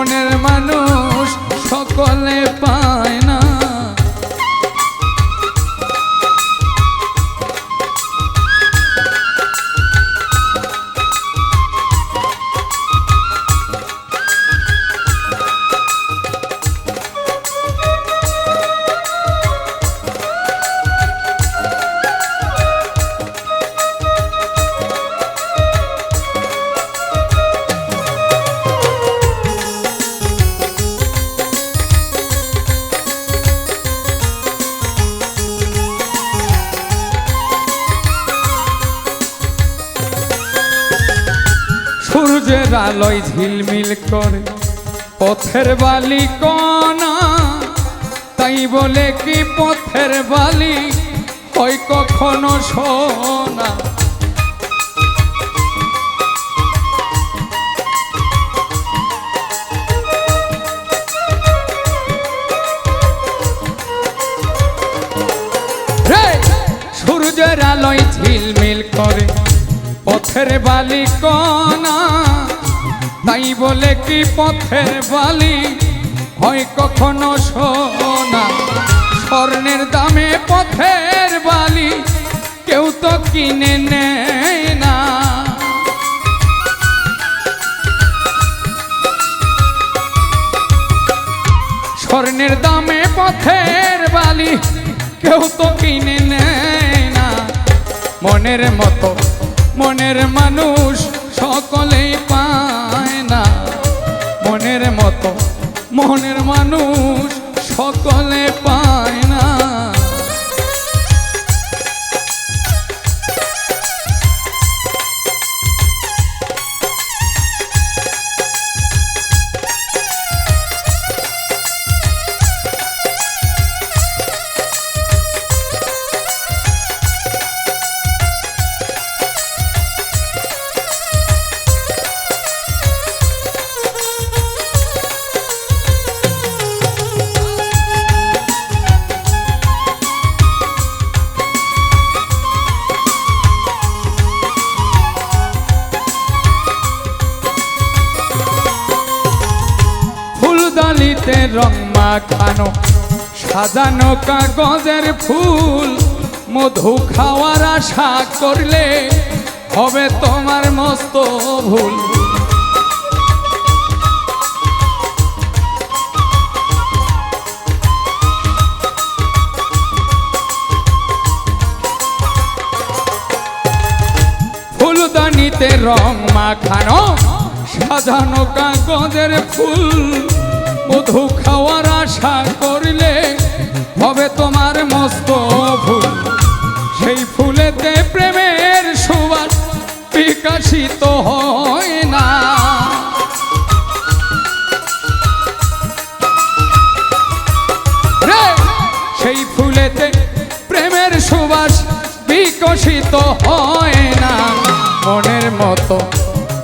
মনের মানুষ আলোয় ঝিলমিল করে, পথের বালি কণা তাই বলে কি পথের বালি? হয় কখনো রে! সূর্যের আলোয় ঝিলমিল করে, পথের বালি কণা তাই বলে কি পথের বালি? হয় কখনো সোনা? স্বর্ণের দামে পথের বালি। কেউ তো কিনে নেয় না। স্বর্ণের দামে পথের বালি। কেউ তো কিনে নেয় না। মনের মতো মনের মানুষ সকলেই পায়। মনের মানুষ সকলে পায় না। সাজানো কাগজের ফুল, মধু খাওয়ার আশা করলে হবে তোমার মস্ত ভুল। ফুলদানিতে রং মাখানো, সাজানো কাগজের ফুল, মধু খাওয়ার আশা করলে হবে তোমার মস্ত ভুল সেই ফুলেতে প্রেমের সুবাস বিকাশিত হয় না। সেই ফুলেতে প্রেমের সুবাস বিকশিত হয় না। মনের মতো,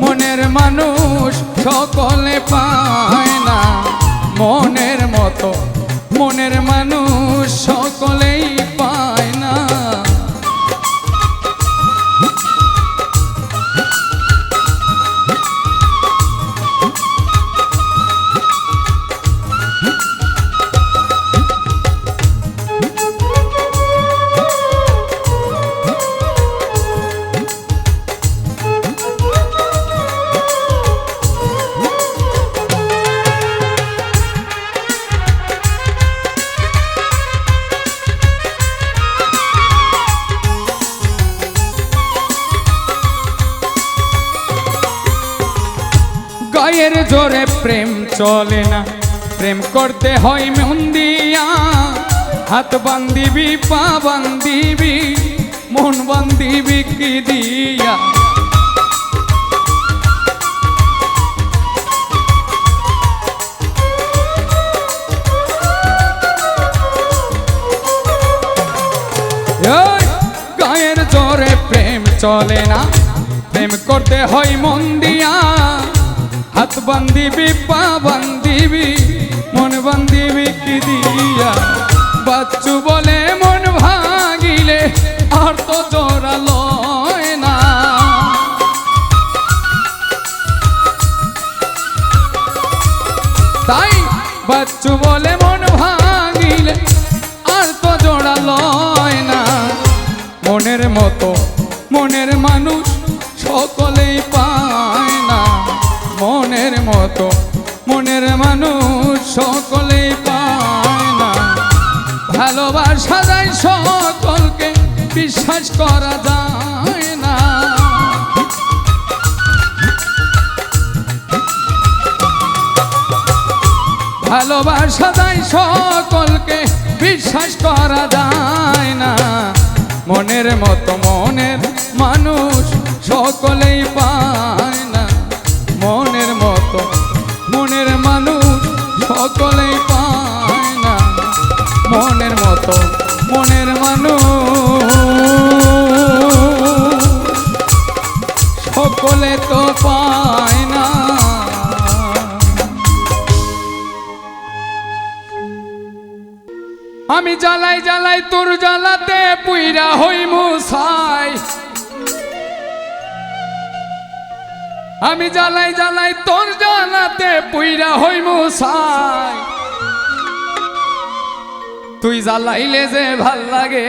মনের মানুষ সকলে পায় না। মনের মতো, মনের মানুষ গায়ের জোরে প্রেম চলে না। প্রেম করতে হয় মন দিয়া, হাত বান্দিবি পা বান্দিবি মন বান্দিবি কি দিয়া? গায়ের জোরে প্রেম চলে না। প্রেম করতে হয় মন দিয়া হাত বান্দিবি পা বান্দিবি মন বন্দিবি কি দিয়া? বাচ্চু বলে মন ভাগিলে আর তো জোরালো না। তাই বাচ্চু বলে করা যায় না। ভালোবাসা যায় সকলকে, বিশ্বাস করা যায় না। মনের মতো মনের মানুষ সকলেই পায় না। মনের মতো মনের মানুষ সকলেই পায় না। মনের মতো মনের জ্বালাই জ্বালাই তোর জ্বালাতে পুইরা হই মুসাই আমি জ্বালাই জ্বালাই তোর জ্বালাতে পুইরা হই মুসাই তুই জ্বালাইলে যে ভালো লাগে,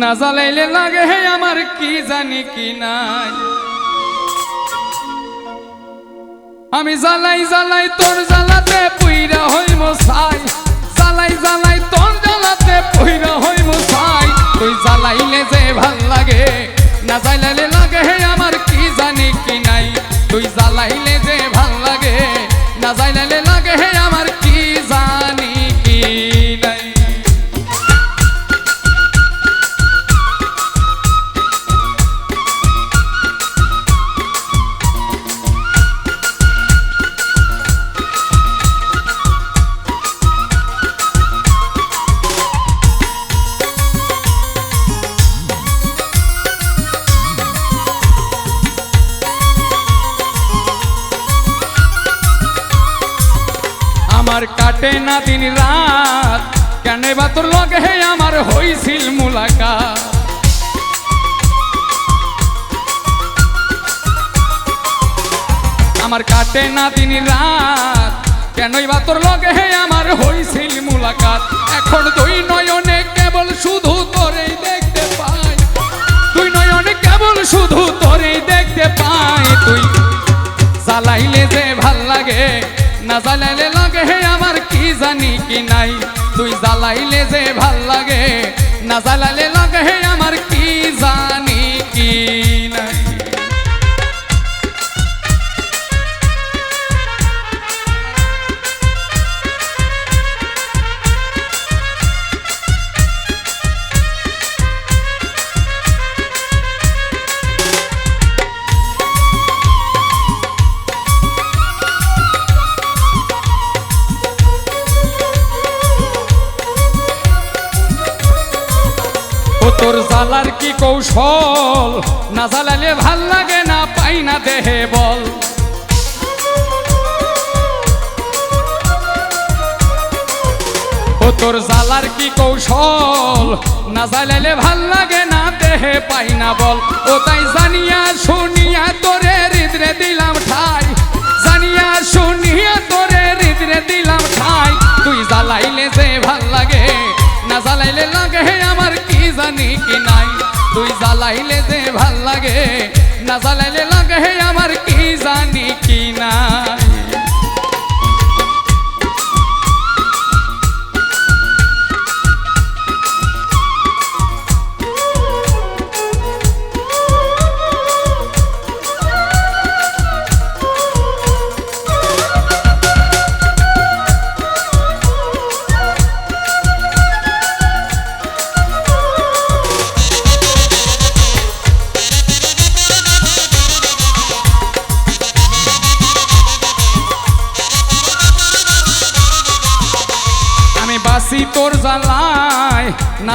না জ্বালাইলে লাগে হে আমার কি জানি কি নাই। আমি জ্বালাই জ্বালাই তোর জ্বালাতে পুইরা হই মশাই জ্বালাই জ্বালাই তোর জ্বালাতে পুইরা হই মুসাই তুই জ্বালাইলে যে ভালো লাগে, না জ্বালাইলে লাগে হে আমার কি জানি কি নাই। তুই জ্বালাইলে যে ভালো লাগে, না জ্বালাইলে কাটে না দিন রাত। কেন বা তোর লগে আমার হইছিল মুলাকাত? আমার কাটে না দিন রাত। কেনই বা তোর লগে আমার হইছিল মুলাকাত? এখন দুই নয়নে কেবল শুধু তোরেই দেখতে পাই। দুই নয়নে কেবল শুধু তোরেই দেখতে পাই তুই। জ্বালাইলে যে ভালো লাগে, না জ্বালাইলে লাগে হে জানি কি নাই? তুই জ্বালাইলে যে ভালো লাগে, না জ্বালালে লাগে, আমার কি জানি কি নাই? জ্বালার কি কৌশল? না জ্বালালে ভালো লাগে না, পাই না দেহে বল। ও তোর জ্বালার কি কৌশল? না জ্বালালে ভালো লাগে না, দেহে পাই না বল। ও তাই জানিয়া শুনিয়া তোরে হৃদরে দিলাম ঠাই। জানিয়া শুনিয়া তোরে হৃদরে দিলাম ঠাই। তুই জ্বালাইলে যে ভালো লাগে না জ্বালাইলে লাগে আমার কি জানি কি নাই? তুই জ্বালাইলে যে ভালো লাগে, না জ্বালাইলে লাগে আমার কি জানি কি নাই?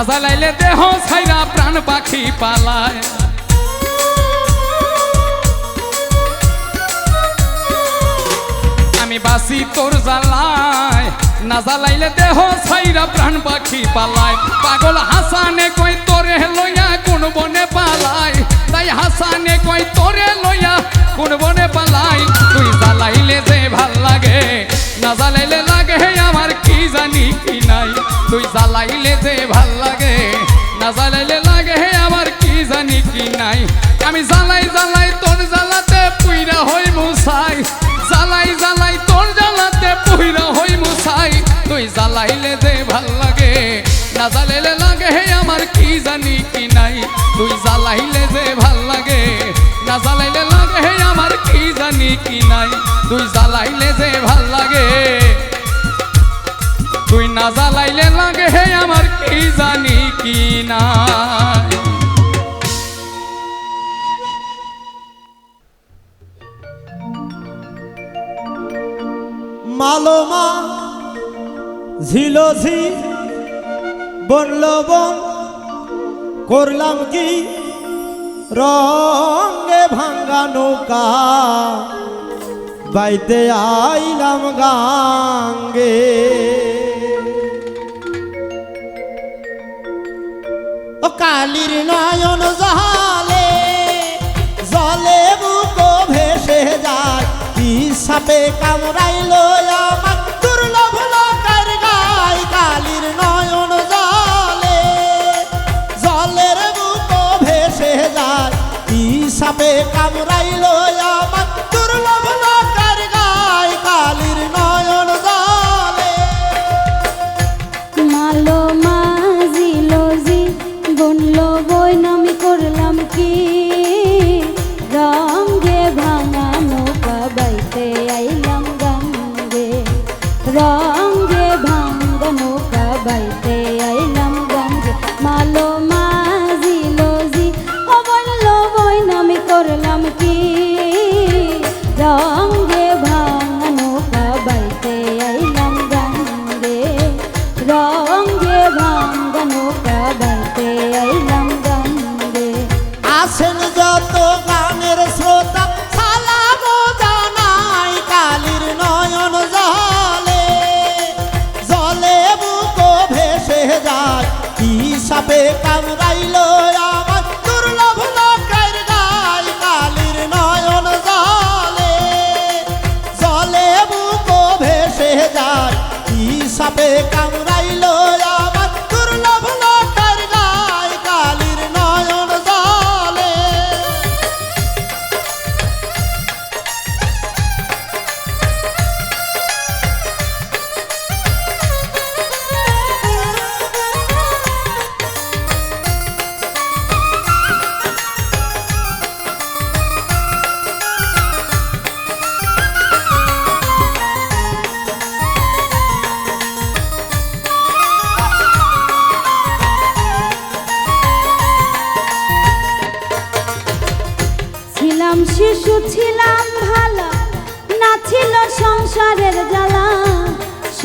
না জ্বালাইলে দেহ ছাইরা প্রাণ পাখি পালায়। আমি বাসি তোর জ্বালায়, না জ্বালাইলে দেহ ছাইরা প্রাণ পাখি পালায়। পাগল হাসানে কই তোরে লইয়া কোন বনে পালায় তাই হাসানে কই তোরে লইয়া কোন বনে পালায় ভালো লাগে? না জ্বালাইলে লাগে হে আমার কি জানি কি নাই? তুই জ্বালাইলে যে ভালো লাগে। না জ্বালাইলে লাগে হে আমার কি জানি কি নাই? তুই জ্বালাইলে যে ভালো লাগে। তুই না জ্বালাইলে লাগে হে আমার কি জানি কি নাই? মালোমা ঝিলঝি বনল বন করলাম কি? রঙে ভাঙ্গা নৌকা বাইতে আইলাম গাঙ্গে। ও কালির নয়ন জহালে জলে বুক ভেসে যায়, কি সাপে কামড়াইলো সাপে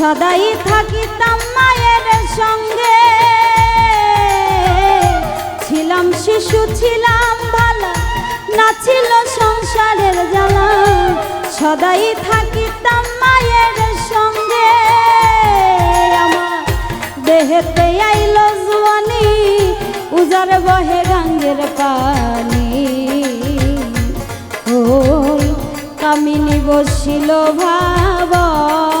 সদাই থাকিতাম মায়ের সঙ্গে। ছিলাম শিশু, ছিলাম ভালো না ছিল সংসারের জ্বালা। সদাই থাকিতাম মায়ের সঙ্গে। আমার দেহেতে আইল জোয়ানি, উজার বহে গাঙ্গের পানি। ওই কামিনী বসিল ভাবঙ্গে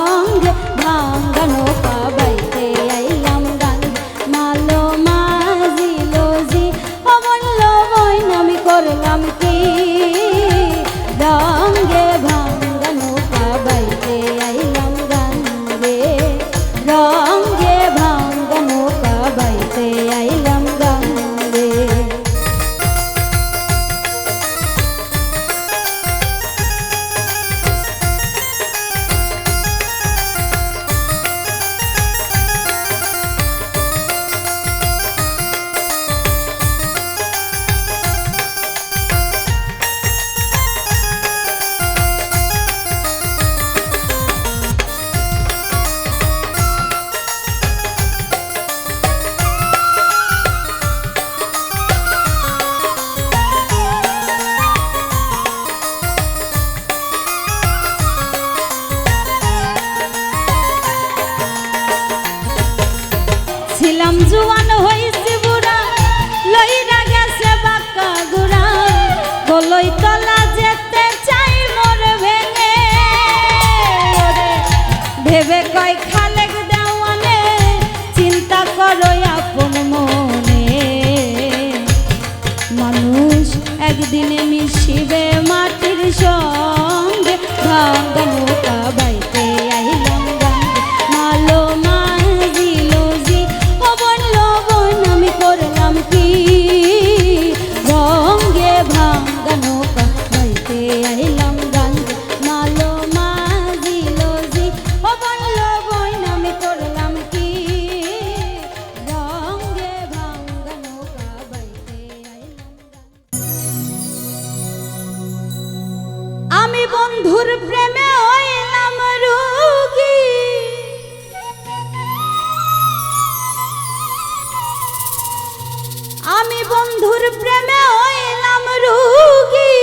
আমি বন্ধুর প্রেমে হইলাম রুগী।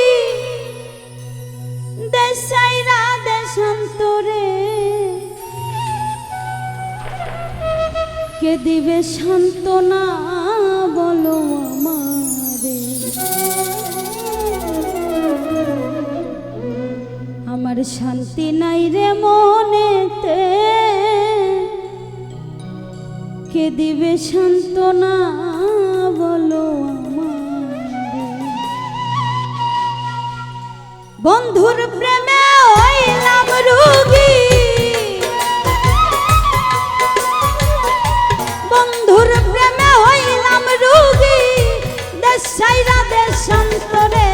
দেশাইরা দেশান্তরে। কে দিবে সান্ত্বনা বলো আমারে। আমার শান্তি নাই রে মনেতে। কে দিবে সান্ত্বনা বন্ধুর প্রেমে হইলাম রুগী। বন্ধুর প্রেমে হইলাম রুগী। দেশ দেশান্তরে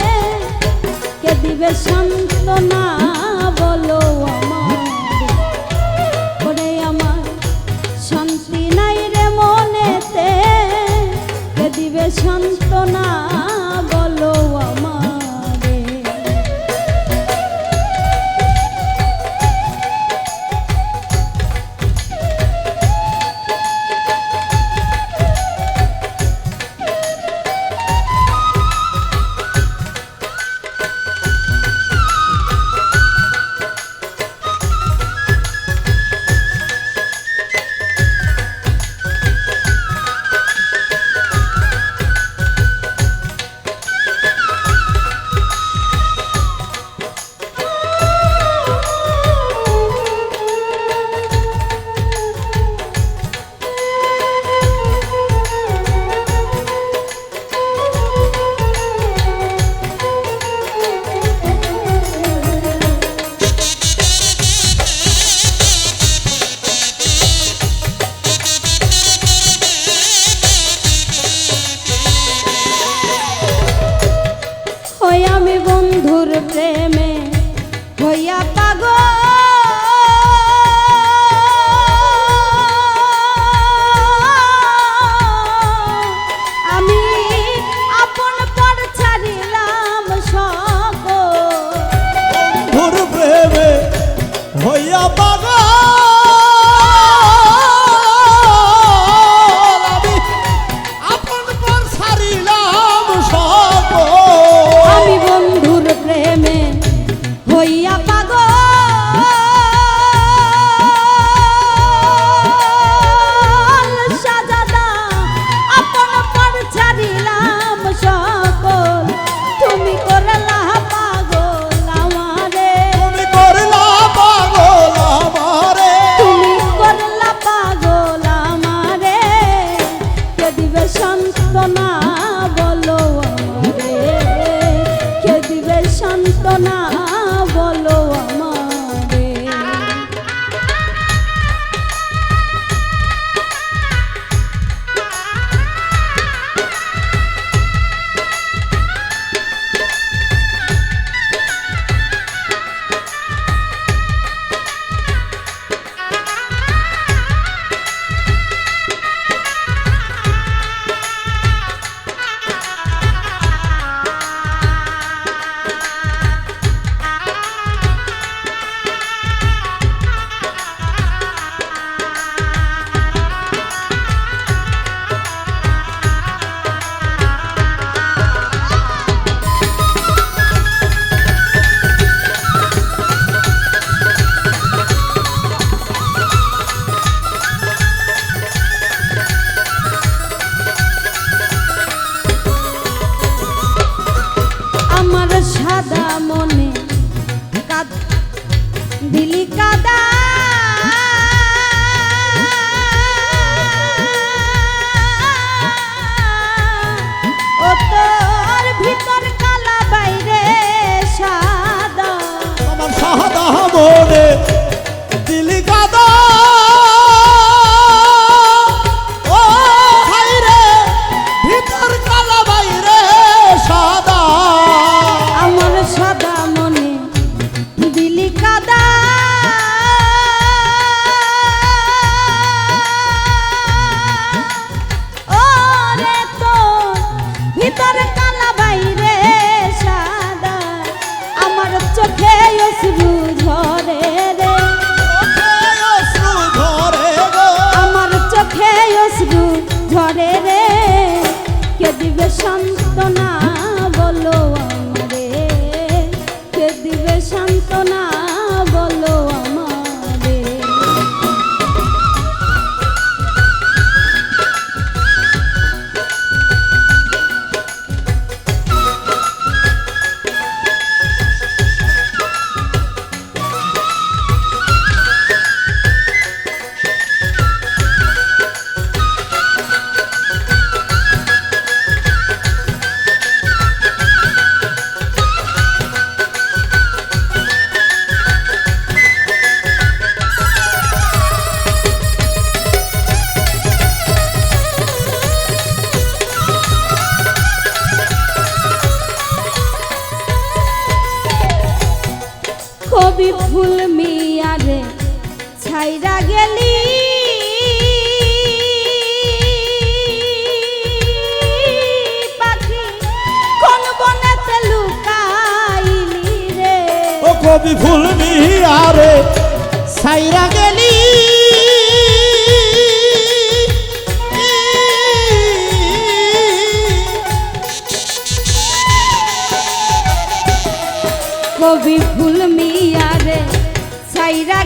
কে দিবে সান্ত্বনা? ফুল মিয়ারে ছাইরা গেলি। কবি ফুল মিয়ারে ছাইরা গেলি। কবি bailar.